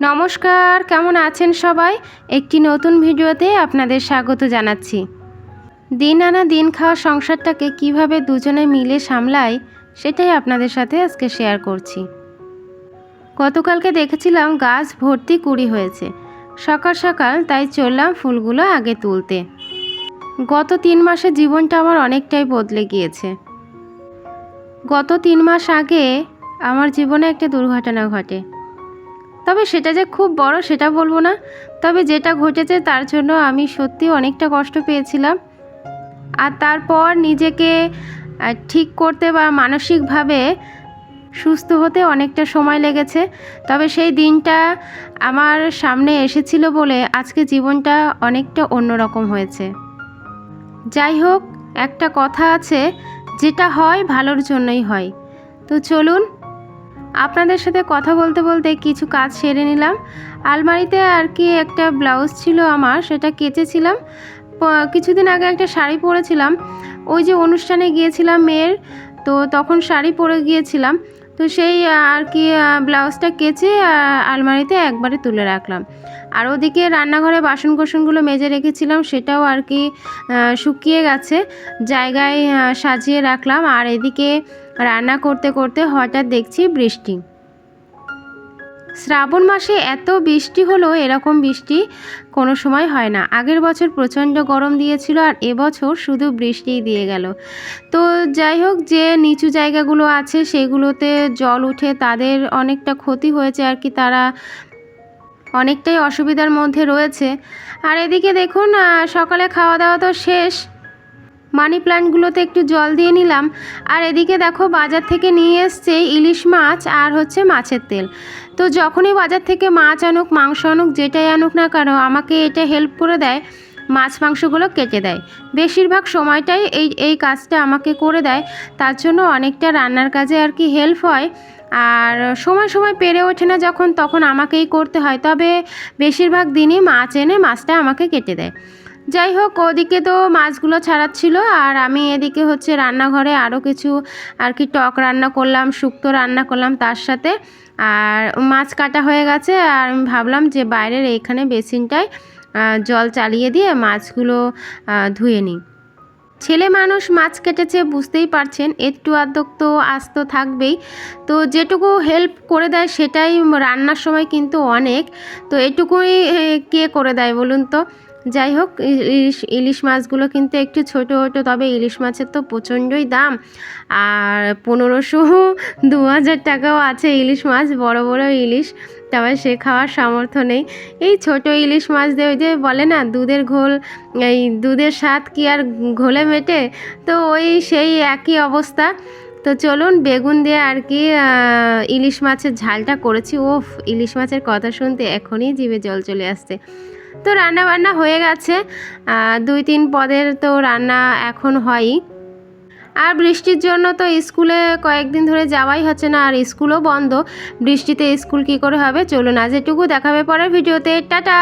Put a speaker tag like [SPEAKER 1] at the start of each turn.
[SPEAKER 1] নমস্কার, কেমন আছেন সবাই? একটি নতুন ভিডিওতে আপনাদের স্বাগত জানাচ্ছি। দিন আনা দিন খাওয়া সংসারটাকে কীভাবে দুজনে মিলে সামলাই সেটাই আপনাদের সাথে আজকে শেয়ার করছি। গতকালকে দেখেছিলাম গাছ ভর্তি কুড়ি হয়েছে। সকাল সকাল তাই চললাম ফুলগুলো আগে তুলতে। গত তিন মাসে জীবনটা আমার অনেকটাই বদলে গিয়েছে। গত তিন মাস আগে আমার জীবনে একটা দুর্ঘটনা ঘটে। তবে সেটা যে খুব বড় সেটা বলব না। তবে যেটা ঘটেছে তার জন্য আমি সত্যি অনেকটা কষ্ট পেয়েছিলাম। আর তারপর নিজেকে ঠিক করতে বা মানসিকভাবে সুস্থ হতে অনেকটা সময় লেগেছে। তবে সেই দিনটা আমার সামনে এসেছিল বলে আজকে জীবনটা অনেকটা অন্যরকম হয়েছে। যাই হোক, একটা কথা আছে, যেটা হয় ভালোর জন্যই হয়। তো চলুন আপনাদের সাথে কথা বলতে বলতে কিছু কাজ সেরে নিলাম। আলমারিতে আর কি একটা ব্লাউজ ছিল আমার, সেটা কেচেছিলাম। কিছুদিন আগে একটা শাড়ি পরেছিলাম। ওই যে অনুষ্ঠানে গিয়েছিলাম মেয়ের, তো তখন শাড়ি পরে গিয়েছিলাম। তো সেই আর কি ব্লাউজটা কেচে আলমারিতে একবারে তুলে রাখলাম। আর ওদিকে রান্নাঘরে বাসন কোসনগুলো মেজে রেখেছিলাম, সেটাও আর কি শুকিয়ে গেছে। জায়গায় সাজিয়ে রাখলাম। আর এদিকে রান্না করতে করতে হঠাৎ দেখছি বৃষ্টি। শ্রাবণ মাসে এত বৃষ্টি হলো, এরকম বৃষ্টি কোনো সময় হয় না। আগের বছর প্রচণ্ড গরম দিয়েছিল আর এবছর শুধু বৃষ্টিই দিয়ে গেল। তো যাই হোক, যে নিচু জায়গাগুলো আছে সেগুলোতে জল উঠে তাদের অনেকটা ক্ষতি হয়েছে আর কি, তারা অনেকটাই অসুবিধার মধ্যে রয়েছে। আর এদিকে দেখুন সকালে খাওয়া দাওয়া তো শেষ। মানি প্ল্যান্টগুলোতে একটু জল দিয়ে নিলাম। আর এদিকে দেখো বাজার থেকে নিয়ে এসছে ইলিশ মাছ আর হচ্ছে মাছের তেল। তো যখনই বাজার থেকে মাছ আনুক, মাংস আনুক, যেটাই আনুক না কেন, আমাকে এটা হেল্প করে দেয়, মাছ মাংসগুলো কেটে দেয়। বেশিরভাগ সময়টাই এই এই কাজটা আমাকে করে দেয়। তার জন্য অনেকটা রান্নার কাজে আর কি হেল্প হয়। আর সময় সময় পেরে ওঠে না যখন, তখন আমাকেই করতে হয়। তবে বেশিরভাগ দিনই মাছ এনে মাছটা আমাকে কেটে দেয়। যাই হোক, ওদিকে তো মাছগুলো ছাড়াচ্ছিল আর আমি এদিকে হচ্ছে রান্নাঘরে আরও কিছু আর কি টক রান্না করলাম, শুক্তো রান্না করলাম তার সাথে। আর মাছ কাটা হয়ে গেছে আর আমি ভাবলাম যে বাইরের এইখানে বেসিনটায় জল চালিয়ে দিয়ে মাছগুলো ধুয়ে নিই। ছেলে মানুষ মাছ কেটেছে, বুঝতেই পারছেন, একটু আধক তো আস্ত থাকবেই। তো যেটুকু হেল্প করে দেয় সেটাই রান্নার সময় কিন্তু অনেক। তো এটুকুই কে করে দেয় বলুন তো? যাই হোক, ইলিশ ইলিশ মাছগুলো কিন্তু একটু ছোটো ছোটো, তবে ইলিশ মাছের তো প্রচণ্ডই দাম। আর পনেরোশো দু হাজার টাকাও আছে ইলিশ মাছ, বড় বড় ইলিশ, তবে সে খাওয়ার সামর্থ্য নেই। এই ছোট ইলিশ মাছ দিয়ে ওই যে বলে না, দুধের ঘোল, এই দুধের স্বাদ কি আর ঘোলে মেটে? তো ওই সেই একই অবস্থা। তো চলুন, বেগুন দিয়ে আর কি ইলিশ মাছের ঝালটা করেছি। ওফ, ইলিশ মাছের কথা শুনতে এখনই জিভে জল চলে আসছে। তো রান্না বান্না হয়ে গেছে। দুই তিন পদের তো রান্না এখন হয়ই আর বৃষ্টির জন্য তো স্কুলে কয়েকদিন ধরে যাওয়াই হচ্ছে না, আর স্কুলও বন্ধ। বৃষ্টিতে স্কুল কি করে হবে? চলুন আজ এটুকু দেখাবে পরের ভিডিওতে। টাটা!